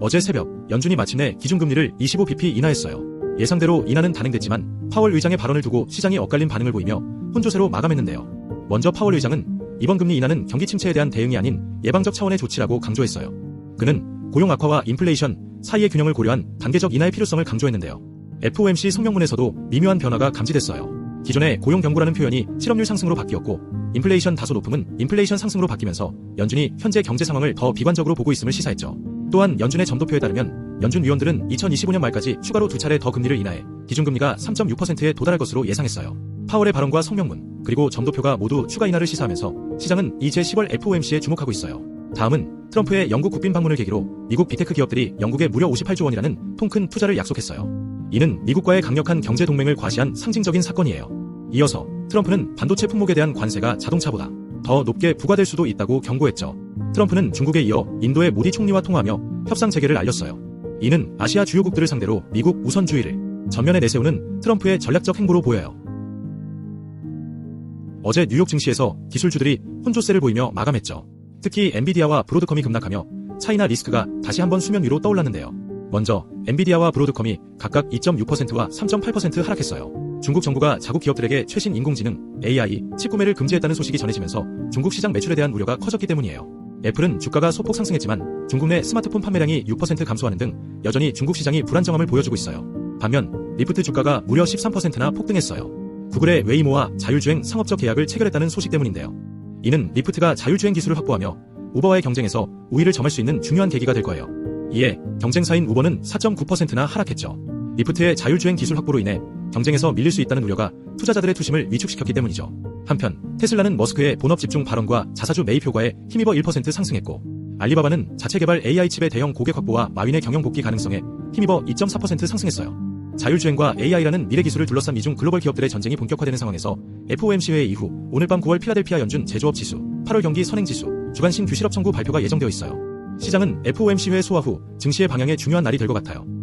어제 새벽 연준이 마침내 기준금리를 25bp 인하했어요. 예상대로 인하는 단행됐지만 파월 의장의 발언을 두고 시장이 엇갈린 반응을 보이며 혼조세로 마감했는데요. 먼저 파월 의장은 이번 금리 인하는 경기 침체에 대한 대응이 아닌 예방적 차원의 조치라고 강조했어요. 그는 고용 악화와 인플레이션 사이의 균형을 고려한 단계적 인하의 필요성을 강조했는데요. FOMC 성명문에서도 미묘한 변화가 감지됐어요. 기존의 고용 경고라는 표현이 실업률 상승으로 바뀌었고 인플레이션 다소 높음은 인플레이션 상승으로 바뀌면서 연준이 현재 경제 상황을 더 비관적으로 보고 있음을 시사했죠. 또한 연준의 점도표에 따르면 연준 위원들은 2025년 말까지 추가로 두 차례 더 금리를 인하해 기준금리가 3.6%에 도달할 것으로 예상했어요. 파월의 발언과 성명문 그리고 점도표가 모두 추가 인하를 시사하면서 시장은 이 제 10월 FOMC에 주목하고 있어요. 다음은 트럼프의 영국 국빈 방문을 계기로 미국 비테크 기업들이 영국에 무려 58조 원이라는 통큰 투자를 약속했어요. 이는 미국과의 강력한 경제 동맹을 과시한 상징적인 사건이에요. 이어서 트럼프는 반도체 품목에 대한 관세가 자동차보다 더 높게 부과될 수도 있다고 경고했죠. 트럼프는 중국에 이어 인도의 모디 총리와 통화하며 협상 재개를 알렸어요. 이는 아시아 주요국들을 상대로 미국 우선주의를 전면에 내세우는 트럼프의 전략적 행보로 보여요. 어제 뉴욕 증시에서 기술주들이 혼조세를 보이며 마감했죠. 특히 엔비디아와 브로드컴이 급락하며 차이나 리스크가 다시 한번 수면 위로 떠올랐는데요. 먼저 엔비디아와 브로드컴이 각각 2.6%와 3.8% 하락했어요. 중국 정부가 자국 기업들에게 최신 인공지능, AI, 칩 구매를 금지했다는 소식이 전해지면서 중국 시장 매출에 대한 우려가 커졌기 때문이에요. 애플은 주가가 소폭 상승했지만 중국 내 스마트폰 판매량이 6% 감소하는 등 여전히 중국 시장이 불안정함을 보여주고 있어요. 반면 리프트 주가가 무려 13%나 폭등했어요. 구글의 웨이모와 자율주행 상업적 계약을 체결했다는 소식 때문인데요. 이는 리프트가 자율주행 기술을 확보하며 우버와의 경쟁에서 우위를 점할 수 있는 중요한 계기가 될 거예요. 이에 경쟁사인 우버는 4.9%나 하락했죠. 리프트의 자율주행 기술 확보로 인해 경쟁에서 밀릴 수 있다는 우려가 투자자들의 투심을 위축시켰기 때문이죠. 한편 테슬라는 머스크의 본업 집중 발언과 자사주 매입 효과에 힘입어 1% 상승했고 알리바바는 자체 개발 AI 칩의 대형 고객 확보와 마윈의 경영 복귀 가능성에 힘입어 2.4% 상승했어요. 자율주행과 AI라는 미래 기술을 둘러싼 미중 글로벌 기업들의 전쟁이 본격화되는 상황에서 FOMC 회의 이후 오늘 밤 9월 필라델피아 연준 제조업 지수, 8월 경기 선행 지수, 주간 신규 실업 청구 발표가 예정되어 있어요. 시장은 FOMC 회 소화 후 증시의 방향에 중요한 날이 될 것 같아요.